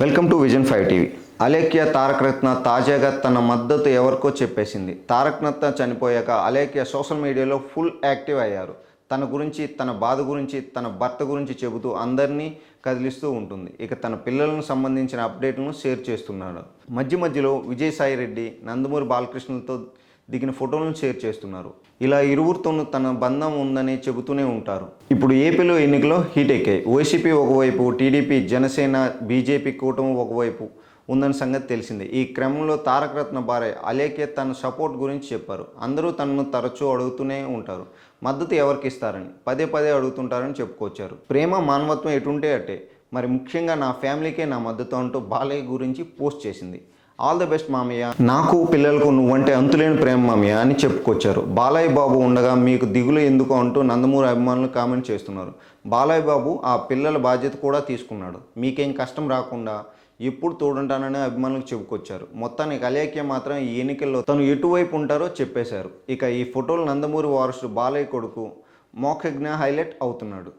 Welcome to vision five TV. Alekhya Tarakaratna తాజాగా తన మద్దతు ఎవరికో చెప్పేసింది. తారకరత్న చనిపోయాక అలేఖ్య సోషల్ మీడియాలో ఫుల్ యాక్టివ్ అయ్యారు. తన గురించి తన బాధ గురించి తన భర్త గురించి చెబుతూ అందరినీ కదిలిస్తూ ఉంటుంది. ఇక తన పిల్లలకు సంబంధించిన అప్డేట్లను షేర్ చేస్తున్నాడు. మధ్య మధ్యలో విజయసాయి రెడ్డి నందమూరి బాలకృష్ణులతో దిగిన ఫోటోలను షేర్ చేస్తున్నారు. ఇలా ఇరువురితోనూ తన బంధం ఉందని చెబుతూనే ఉంటారు. ఇప్పుడు ఏపీలో ఎన్నికలో హీట్ ఎక్కాయి వైసీపీ ఒకవైపు టీడీపీ జనసేన బీజేపీ కూటమి ఒకవైపు ఉందని సంగతి తెలిసిందే. ఈ క్రమంలో తారకరత్న భార్య అలేఖ్య తన సపోర్ట్ గురించి చెప్పారు. అందరూ తనను తరచూ అడుగుతూనే ఉంటారు. మద్దతు ఎవరికి ఇస్తారని పదే పదే అడుగుతుంటారని చెప్పుకొచ్చారు. ప్రేమ మానవత్వం ఎటుంటే అటే మరి ముఖ్యంగా నా ఫ్యామిలీకే నా మద్దతు అంటూ బాలయ్య గురించి పోస్ట్ చేసింది. ఆల్ ద బెస్ట్ మామయ్య. నాకు పిల్లలకు నువ్వంటే అంతులేని ప్రేమ మామయ్య అని చెప్పుకొచ్చారు. బాలయ్య బాబు ఉండగా మీకు దిగులు ఎందుకు అంటూ నందమూరి అభిమానులు కామెంట్ చేస్తున్నారు. బాలయ్య బాబు ఆ పిల్లల బాధ్యత కూడా తీసుకున్నాడు. మీకేం కష్టం రాకుండా ఎప్పుడు తోడుంటానని అభిమానులకు చెప్పుకొచ్చారు. మొత్తానికి అలేఖ్య మాత్రం ఈ ఎన్నికల్లో తను ఎటువైపు ఉంటారో చెప్పేశారు. ఇక ఈ ఫోటోలు నందమూరి వారసుడు బాలయ్య కొడుకు మోక్షజ్ఞ హైలైట్ అవుతున్నాడు.